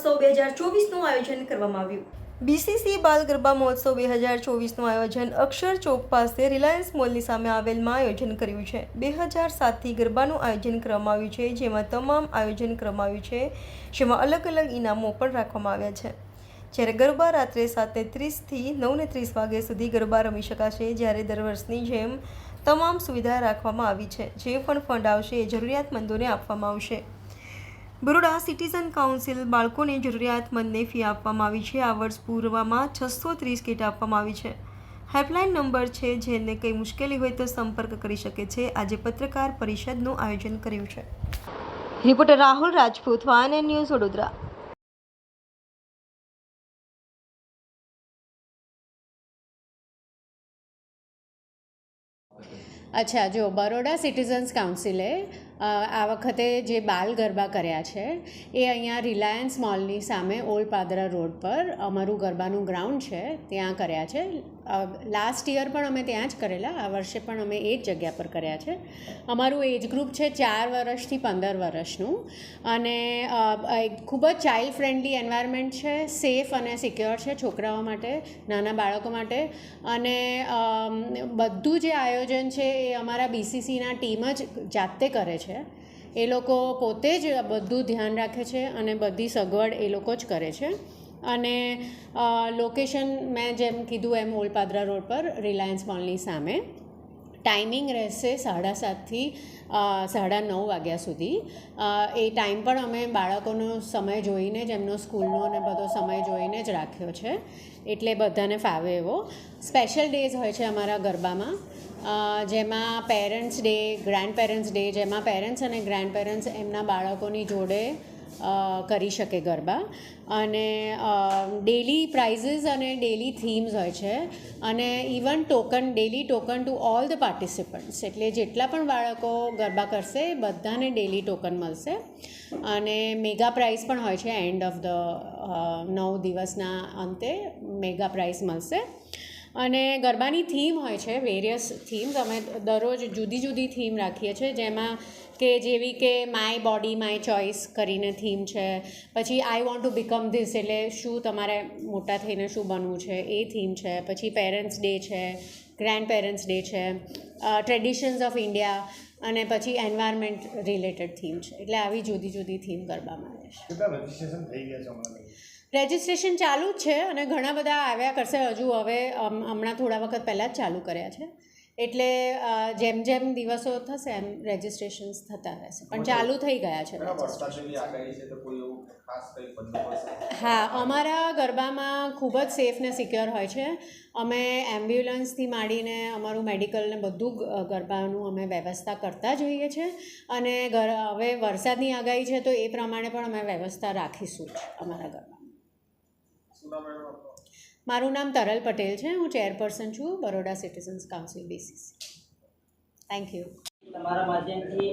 મહોત્સવ બે હજાર ચોવીસનું આયોજન કરવામાં આવ્યું. બીસીસી બાલ ગરબા મહોત્સવ બે હજાર ચોવીસનું આયોજન અક્ષર ચોક પાસે રિલાયન્સ મોલની સામે આવેલમાં આયોજન કર્યું છે. બે હજાર સાતથી ગરબાનું આયોજન કરવામાં આવ્યું છે, જેમાં તમામ આયોજન કરવામાં આવ્યું છે, જેમાં અલગ અલગ ઇનામો પણ રાખવામાં આવ્યા છે. જ્યારે ગરબા રાત્રે સાતને ત્રીસથી નવને ત્રીસ વાગ્યા સુધી ગરબા રમી શકાશે, જ્યારે દર વર્ષની જેમ તમામ સુવિધા રાખવામાં આવી છે. જે પણ ફંડ આવશે એ જરૂરિયાતમંદોને આપવામાં આવશે. બરોડા સિટીઝન કાઉન્સિલ બાળકોને જરૂરિયાતમંદને ફી આપવામાં આવી છે. આ વર્ષ પૂર્વમાં છસો ત્રીસ કીટ આપવામાં આવી છે. હેલ્પલાઇન નંબર છે. જેને કંઈ મુશ્કેલી હોય તો સંપર્ક કરી શકે છે. આજે પત્રકાર પરિષદનું આયોજન કર્યું છે. રિપોર્ટર રાહુલ રાજપૂત, વાન ન્યૂઝ વડોદરા. અચ્છા, જો બરોડા સિટીઝન્સ કાઉન્સિલે આ વખતે જે બાલ ગરબા કર્યા છે, એ અહીંયા રિલાયન્સ મોલની સામે ઓલ્ડ પાદરા રોડ પર અમારું ગરબાનું ગ્રાઉન્ડ છે, ત્યાં કર્યા છે. લાસ્ટ યર પણ અમે ત્યાં જ કરેલા. આ વર્ષે પણ અમે એ જ જગ્યા પર કર્યા છે. અમારું એજ ગ્રુપ છે ચાર વર્ષથી પંદર વર્ષનું. અને ખૂબ જ ચાઇલ્ડ ફ્રેન્ડલી એન્વાયરમેન્ટ છે સેફ અને સિક્યોર છે છોકરાઓ માટે, નાના બાળકો માટે. અને બધું જે આયોજન છે એ અમારા બીસીસીના ટીમ જ જાતે કરે છે. એ લોકો પોતે જ બધું ધ્યાન રાખે છે અને બધી સગવડ એ લોકો જ કરે છે. અને લોકેશન મેં જેમ કીધું એમ ઓલપાદરા રોડ પર રિલાયન્સ મોલની સામે. ટાઈમિંગ રહેશે સાડા સાતથી સાડા નવ વાગ્યા સુધી. એ ટાઈમ પણ અમે બાળકોનો સમય જોઈને જ, એમનો સ્કૂલનો અને બધો સમય જોઈને જ રાખ્યો છે. એટલે બધાને ફાવે એવો. સ્પેશિયલ ડેઝ હોય છે અમારા ગરબામાં. જેમાં parents day grand parents day જેમાં પેરેન્ટ્સ અને ગ્રાન્ડ પેરેન્ટ્સ એમના બાળકોની જોડે કરી શકે ગરબા. અને ડેલી પ્રાઇઝીસ અને ડેલી થીમ્સ હોય છે. અને even token daily token to all the participants એટલે જેટલા પણ બાળકો ગરબા કરશે, બધાને ડેલી ટોકન મળશે. અને મેગા પ્રાઇઝ પણ હોય છે એન્ડ ઓફ ધ નવ દિવસના અંતે મેગા પ્રાઇઝ મળશે. અને ગરબાની થીમ હોય છે વેરિયસ થીમ. અમે દરરોજ જુદી જુદી થીમ રાખીએ છીએ. જેમાં કે જેવી કે માય બોડી માય ચોઇસ કરીને થીમ છે. પછી I want to become this એટલે શું તમારે મોટા થઈને શું બનવું છે, એ થીમ છે. પછી પેરેન્ટ્સ ડે છે ગ્રેન્ડ પેરેન્ટ્સ ડે છે ટ્રેડિશન્સ ઓફ ઇન્ડિયા અને પછી એન્વાયરમેન્ટ રિલેટેડ થીમ છે. એટલે આવી જુદી જુદી થીમ ગરબામાં આવે છે. રજીસ્ટ્રેશન ચાલુ જ છે અને ઘણા બધા આવ્યા કરશે હજુ. હવે હમણાં થોડા વખત પહેલાં જ ચાલુ કર્યા છે. એટલે જેમ જેમ દિવસો થશે એમ રજિસ્ટ્રેશન્સ થતા રહેશે. પણ ચાલુ થઈ ગયા છે. હા અમારા ગરબામાં ખૂબ જ સેફ ને સિક્યોર હોય છે. અમે એમ્બ્યુલન્સથી માંડીને અમારું મેડિકલ ને બધું ગરબાનું અમે વ્યવસ્થા કરતા જ હોઈએ છીએ અને હવે વરસાદની આગાહી છે તો એ પ્રમાણે પણ અમે વ્યવસ્થા રાખીશું અમારા આપનું? મારું નામ તરલ પટેલ છે. હું ચેરપર્સન છું Baroda citizens council basis. Thank you તમારા માધ્યમથી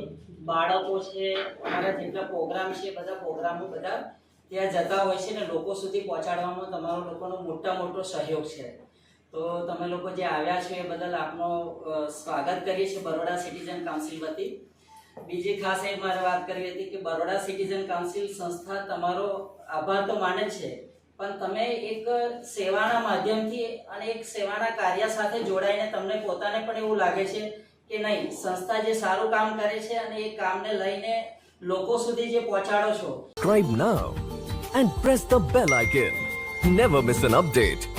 બાળકો છે અમારા જેટલા પ્રોગ્રામ છે, બધા પ્રોગ્રામો બધા ત્યાં જતા હોય છે ને લોકો સુધી પહોંચાડવાનો તમારો લોકોનો મોટા મોટો સહયોગ છે. તો તમે લોકો જે આવ્યા છો એ બદલ આપનો સ્વાગત કરીએ છીએ બરોડા સિટીઝન કાઉન્સિલ વતી. બીજી ખાસ એ મારે વાત કરવી હતી કે બરોડા સિટીઝન કાઉન્સિલ સંસ્થા તમારો આભાર તો માને છે પણ તમે એક સેવાના માધ્યમથી અને એક સેવાના કાર્ય સાથે જોડાઈને તમને પોતાને પણ એવું લાગે છે કે નહીં, સંસ્થા જે સારું કામ કરે છે અને એ કામને લઈને લોકો સુધી જે પહોંચાડો છો subscribe now and press the bell icon never miss an update.